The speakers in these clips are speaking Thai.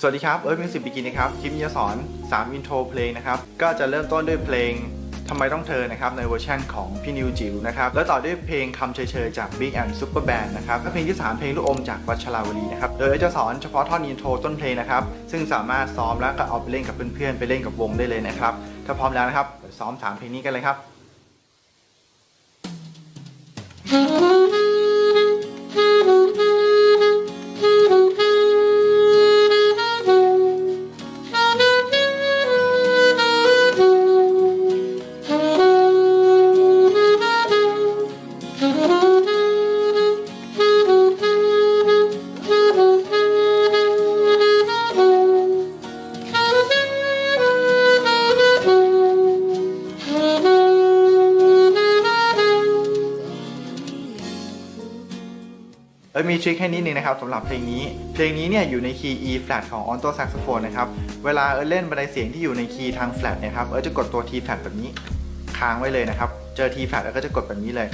สวัสดีครับ เอิร์ธมิวสิกบิกินนะครับ คลิปนี้จะสอน 3 อินโทรเพลงนะครับ ก็จะเริ่มต้นด้วยเพลงทำไมต้องเธอนะครับ ในเวอร์ชันของพี่นิวจิ๋วนะครับ แล้วต่อด้วยเพลงคำเฉยๆจาก Big and Super Band นะครับและเพลงที่ 3 เพลงลูกอมจากวัชราวลีนะครับ โดยจะสอนเฉพาะท่อนอินโทรต้นเพลงนะครับ ซึ่งสามารถซ้อมแล้วก็เอาไปเล่นกับเพื่อนๆ ไปเล่นกับวงได้เลยนะครับ ถ้าพร้อมแล้วนะครับเดี๋ยวซ้อม 3 เพลงนี้กันเลยครับ เอ้ยมีทริคให้นิดนึงนะครับสำหรับเพลงนี้ เพลงนี้เนี่ยอยู่ในคีย์ E flat ของ Alto Saxophone นะครับ เวลาเอิร์ธเล่นบันไดเสียงที่อยู่ในคีย์ทาง flat เนี่ยครับ เอิร์ธจะกดตัว T flat แบบนี้ค้างไว้เลยนะครับ เจอ T flat แล้วก็จะกดแบบนี้เลย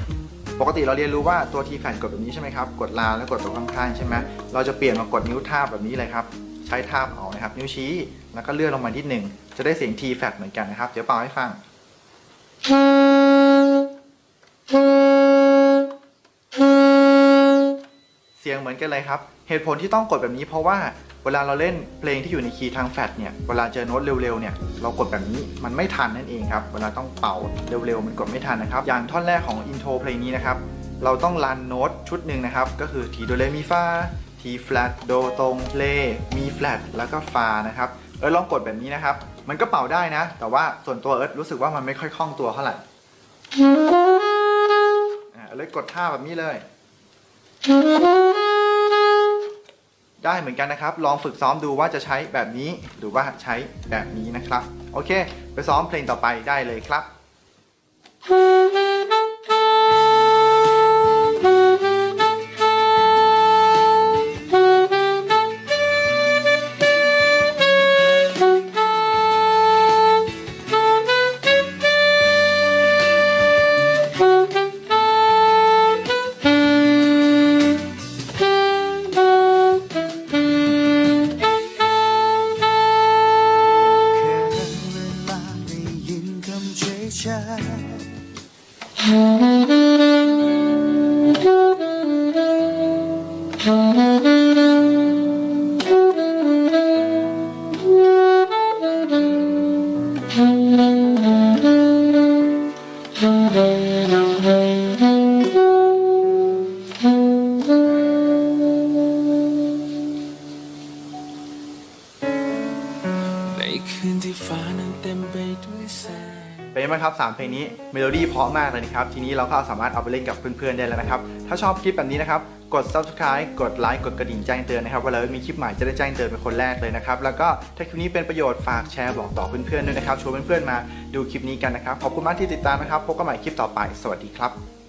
ปกติเราเรียนรู้ว่าตัว T flat กดแบบนี้ใช่ไหมครับ กดลาแล้วกดตัวข้างๆใช่ไหมเราจะเปลี่ยนมากดนิ้วทาบแบบนี้เลยครับ ใช้ทาบเอานะครับ นิ้วชี้ แล้วก็เลื่อนลงมาที่หนึ่งจะได้เสียง T flat เหมือนกันนะครับ เดี๋ยวเป่าให้ฟัง เสียงเหมือนกันเลยครับ เหตุผลที่ต้องกดแบบนี้เพราะว่าเวลาเราเล่นเพลงที่อยู่ในคีย์ทางแฟลตเนี่ย เวลาเจอโน้ตเร็วๆเนี่ย เรากดแบบนี้มันไม่ทันนั่นเองครับ เวลาต้องเป่าเร็วๆมันกดไม่ทันนะครับ อย่างท่อนแรกของอินโทรเพลงนี้นะครับ เราต้องรันโน้ตชุดหนึ่งนะครับ ก็คือทีโดเรมีฟาทีแฟลตโดตรงเลมีแฟลตแล้วก็ฟานะครับ เอิร์ธลองกดแบบนี้นะครับ มันก็เป่าได้นะ แต่ว่าส่วนตัวเอิร์ธรู้สึกว่ามันไม่ค่อยคล่องตัวเท่าไหร่อ่าเลยกดท่าแบบนี้เลย ได้เหมือนกันนะครับ ลองฝึกซ้อมดูว่าจะใช้แบบนี้หรือว่าใช้แบบนี้นะครับ โอเค ไปซ้อมเพลงต่อไปได้เลยครับำเฉยๆในคืนที่ฟ้านั้นเต็มไปด้วยแสง เป็นยังไงบ้าครับสามเพลงนี้เมโลดี้เพราะมากเลยนะครับ ทีนี้เราก็สามารถเอาไปเล่นกับเพื่อนๆได้แล้วนะครับ ถ้าชอบคลิปแบบนี้นะครับ กด subscribe กดไลค์กดกระดิ่งแจ้งเตือนนะครับเวลามีคลิปใหม่จะได้แจ้งเตือนเป็นคนแรกเลยนะครับ แล้วก็ถ้าคลิปนี้เป็นประโยชน์ฝากแชร์บอกต่อเพื่อนๆด้วยนะครับชวนเพื่อนๆมาดูคลิปนี้กันนะครับขอบคุณมากที่ติดตามนะครับพบกันใหม่คลิปต่อไป สวัสดีครับ